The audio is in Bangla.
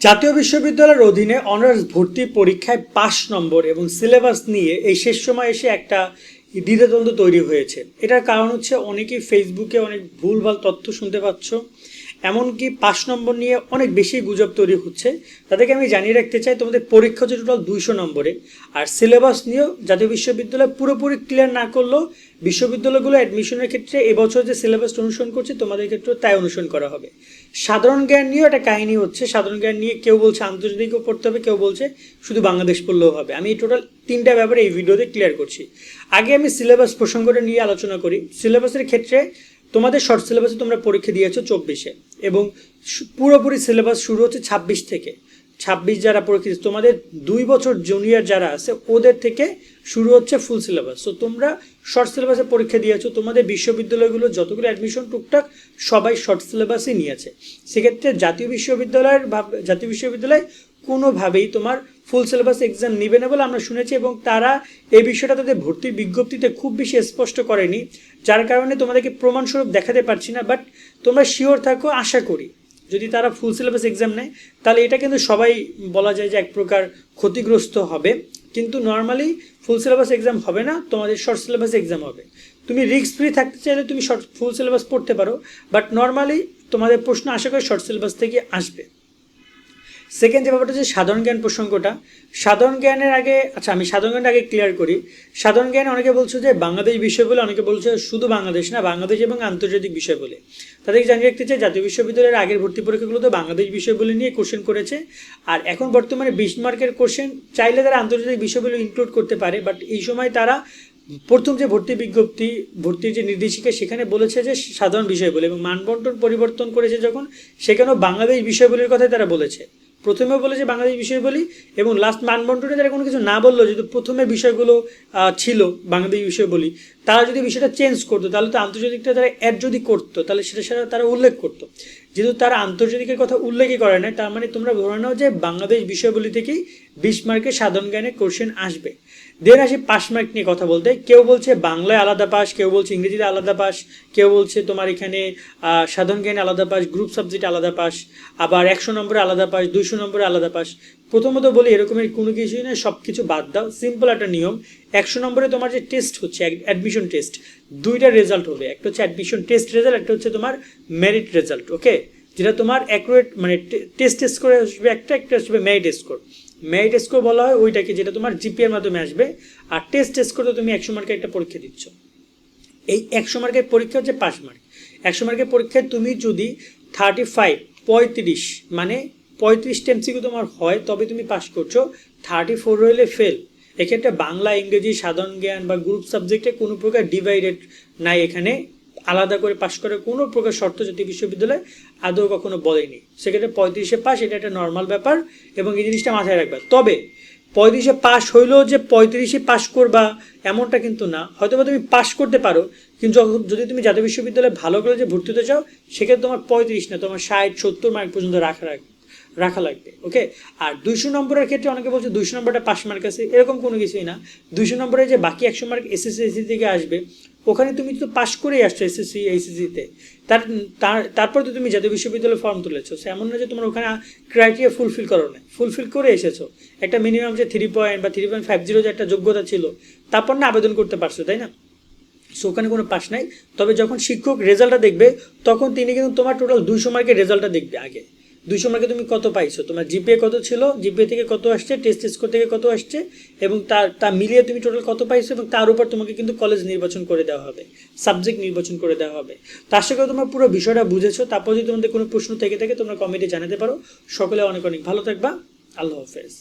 জাতীয় বিশ্ববিদ্যালয়ের অধীনে অনার্স ভর্তি পরীক্ষায় পাস নম্বর এবং সিলেবাস নিয়ে এই শেষ সময় এসে একটা দ্বিধাদ্বন্দ্ব তৈরি হয়েছে। এটার কারণ হচ্ছে অনেকেই ফেসবুকে অনেক ভুলভাল তথ্য শুনতে পাচ্ছ। এমনকি পাঁচ নম্বর নিয়ে অনেক বেশি গুজব তৈরি হচ্ছে। তাদেরকে আমি জানিয়ে রাখতে চাই, তোমাদের পরীক্ষা হচ্ছে টোটাল দুইশো নম্বরে, আর সিলেবাস নিয়েও জাতীয় বিশ্ববিদ্যালয় পুরোপুরি ক্লিয়ার না করলেও বিশ্ববিদ্যালয়গুলো অ্যাডমিশনের ক্ষেত্রে এবছর যে সিলেবাস অনুসরণ করছে, তোমাদের ক্ষেত্রেও তাই অনুসরণ করা হবে। সাধারণ জ্ঞান নিয়েও একটা কাহিনী হচ্ছে, সাধারণ জ্ঞান নিয়ে কেউ বলছে আন্তর্জাতিকও পড়তে হবে, কেউ বলছে শুধু বাংলাদেশ পড়লেও হবে। আমি টোটাল তিনটা ব্যাপারে এই ভিডিওতে ক্লিয়ার করছি। আগে আমি সিলেবাস প্রসঙ্গটা নিয়ে আলোচনা করি। সিলেবাসের ক্ষেত্রে তোমাদের শর্ট সিলেবাসে তোমরা পরীক্ষা দিয়েছ চব্বিশে এবং পুরোপুরি সিলেবাস শুরু হচ্ছে ছাব্বিশ থেকে। ছাব্বিশ যারা পরীক্ষা দিচ্ছে, তোমাদের দুই বছর জুনিয়র যারা আছে ওদের থেকে শুরু হচ্ছে ফুল সিলেবাস তো তোমরা শর্ট সিলেবাসে পরীক্ষা দিয়েছ তোমাদের বিশ্ববিদ্যালয়গুলো যতগুলো অ্যাডমিশন টুকটাক সবাই শর্ট সিলেবাসই নিয়েছে। সেক্ষেত্রে জাতীয় বিশ্ববিদ্যালয়ের জাতীয় বিশ্ববিদ্যালয় কোনোভাবেই তোমার ফুল সিলেবাস এক্সাম নেবে না বলে আমরা শুনেছি এবং তারা এই বিষয়টা তাদের ভর্তির বিজ্ঞপ্তিতে খুব বেশি স্পষ্ট করেনি, যার কারণে তোমাদেরকে প্রমাণস্বরূপ দেখাতে পারছি না বাট তোমরা শিওর থাকো, আশা করি। যদি তারা ফুল সিলেবাস এক্সাম নেয়, তাহলে এটা কিন্তু সবাই বলা যায় যে এক প্রকার ক্ষতিগ্রস্ত হবে। কিন্তু নর্মালি ফুল সিলেবাস এক্সাম হবে না, তোমাদের শর্ট সিলেবাস এক্সাম হবে। তুমি রিস্ক ফ্রি থাকতে চাইলে তুমি শর্ট ফুল সিলেবাস পড়তে পারো বাট নর্মালি তোমাদের প্রশ্ন আশা করি শর্ট সিলেবাস থেকে আসবে। সেকেন্ড যে ব্যাপারটা হচ্ছে সাধারণ জ্ঞান প্রসঙ্গটা, সাধারণ জ্ঞানের আগে আচ্ছা আমি সাধারণ জ্ঞানটা আগে ক্লিয়ার করি। সাধারণ জ্ঞান অনেকে বলছে যে বাংলাদেশ বিষয় বলে, অনেকে বলছে শুধু বাংলাদেশ না, বাংলাদেশ এবং আন্তর্জাতিক বিষয় বলে। তাদেরকে জানিয়ে রাখতে চাই, জাতীয় বিশ্ববিদ্যালয়ের আগের ভর্তি পরীক্ষাগুলোতে বাংলাদেশ বিষয় বলে নিয়ে কোশ্চেন করেছে। আর এখন বর্তমানে বিশ মার্কের কোশ্চেন চাইলে তারা আন্তর্জাতিক বিষয়গুলো ইনক্লুড করতে পারে বাট এই সময় তারা প্রথম যে ভর্তি বিজ্ঞপ্তি, ভর্তির যে নির্দেশিকা, সেখানে বলেছে যে সাধারণ বিষয় বলে এবং মানবন্টন পরিবর্তন করেছে যখন, সেখানেও বাংলাদেশ বিষয়গুলির কথাই তারা বলেছে। প্রথমে বলে যে বাংলাদেশ বিষয় বলি এবং লাস্ট মানবন্টনে যারা কোনো কিছু না বলল, যেহেতু প্রথমে বিষয়গুলো ছিল বাংলাদেশ বিষয় বলি, তারা যদি বিষয়টা চেঞ্জ করতো, তাহলে তো আন্তর্জাতিকটা তারা অ্যাড যদি করতো, তাহলে সেটা সেটা তারা উল্লেখ করতো। যেহেতু তারা আন্তর্জাতিকের কথা উল্লেখই করে না, তার মানে তোমরা ধরে নাও যে বাংলাদেশ বিষয়গুলি থেকেই বিশ মার্কের সাধারণ জ্ঞানে কোশ্চেন আসবে। দেন আসি পাস মার্ক নিয়ে কথা বলতে। কেউ বলছে বাংলায় আলাদা পাস, কেউ বলছে ইংরেজিতে আলাদা পাস, কেউ বলছে তোমার এখানে সাধারণ জ্ঞানে আলাদা পাস গ্রুপ সাবজেক্ট আলাদা পাস, আবার একশো নম্বরে আলাদা পাস দুশো নম্বরে আলাদা পাস। প্রথমত বলি এরকমের কোনো কিছুই না সব কিছু বাদ দাও। সিম্পল একটা নিয়ম, একশো নম্বরে তোমার যে টেস্ট হচ্ছে অ্যাডমিশন টেস্ট দুইটা রেজাল্ট হবে। একটা হচ্ছে অ্যাডমিশন টেস্ট রেজাল্ট একটা হচ্ছে তোমার মেরিট রেজাল্ট ওকে যেটা তোমার অ্যাকুরেট মানে টেস্ট টেস্ট করে আসবে, একটা একটা আসবে মেরিট স্কোর মেরিট স্কোর বলা হয় ওইটাকে যেটা তোমার জিপিএর মাধ্যমে আসবে, আর টেস্ট টেস্ট করে তুমি একশো মার্কের একটা পরীক্ষা দিচ্ছ। এই একশো মার্কের পরীক্ষা হচ্ছে পাঁচ মার্ক একশো মার্কের পরীক্ষায় তুমি যদি থার্টি ফাইভ পঁয়ত্রিশ মানে পঁয়ত্রিশ এমসিকিউ তোমার হয়, তবে তুমি পাস করছ। থার্টি ফোর হলে ফেল এক্ষেত্রে বাংলা, ইংরেজি, সাধারণ জ্ঞান বা গ্রুপ সাবজেক্টে কোনো প্রকার ডিভাইডেড নাই এখানে। আলাদা করে পাশ করার কোনো প্রকার শর্ত জাতীয় বিশ্ববিদ্যালয় আদৌ কখনো বলেনি। সেক্ষেত্রে পঁয়ত্রিশে পাস এটা একটা নর্মাল ব্যাপার এবং এই জিনিসটা মাথায় রাখবে। তবে পঁয়ত্রিশে পাস হইলেও যে পঁয়ত্রিশে পাস করবা এমনটা কিন্তু না। হয়তো বা তুমি পাস করতে পারো, কিন্তু যদি তুমি জাতীয় বিশ্ববিদ্যালয়ে ভালো কলেজে ভর্তি হতে চাও, সেক্ষেত্রে তোমার পঁয়ত্রিশ না, তোমার ষাট, সত্তর মার্ক পর্যন্ত রাখা রাখবে রাখা লাগবে ওকে আর দুইশো নম্বরের ক্ষেত্রে অনেকে বলছে দুইশো নম্বরটা পাস মার্ক আছে, এরকম কোনো কিছুই না। দুইশো নম্বরে যে বাকি একশো মার্ক এসএসসি এসি থেকে আসবে, ওখানে তুমি তো পাস করেই আসছো এসএসসি এইচএসসিতে তার, তার- তারপর তো তুমি জাতীয় বিশ্ববিদ্যালয়ে ফর্ম তুলেছো। এমন না যে তোমার ওখানে ক্রাইটেরিয়া ফুলফিল করো না। ফুলফিল করে এসেছ। একটা মিনিমাম যে থ্রি পয়েন্ট বা থ্রি পয়েন্ট ফাইভ জিরো যে একটা যোগ্যতা ছিল, তারপর না আবেদন করতে পারছ, তাই না? সো ওখানে কোনো পাস নাই। তবে যখন শিক্ষক রেজাল্টটা দেখবে, তখন তিনি কিন্তু তোমার টোটাল দুইশো মার্কের রেজাল্টটা দেখবে আগে। দুইশো মার্কে তুমি কত পাইছো? তোমার জিপিএ কত ছিল? জিপিএ থেকে কত আসছে? টেস্ট স্কোর থেকে কত আসছে? এবং তার তা মিলিয়ে তুমি টোটাল কত পাইছো? এবং তার উপর তোমাকে কিন্তু কলেজ নির্বাচন করে দেওয়া হবে। সাবজেক্ট নির্বাচন করে দেওয়া হবে। তার সাথে তোমার পুরো বিষয়টা বুঝেছ। তারপর যদি তোমাদের কোনো প্রশ্ন থেকে থাকে, তোমরা কমেন্টে জানাতে পারো। সকলে অনেক অনেক ভালো থাকবা। আল্লাহ হাফেজ।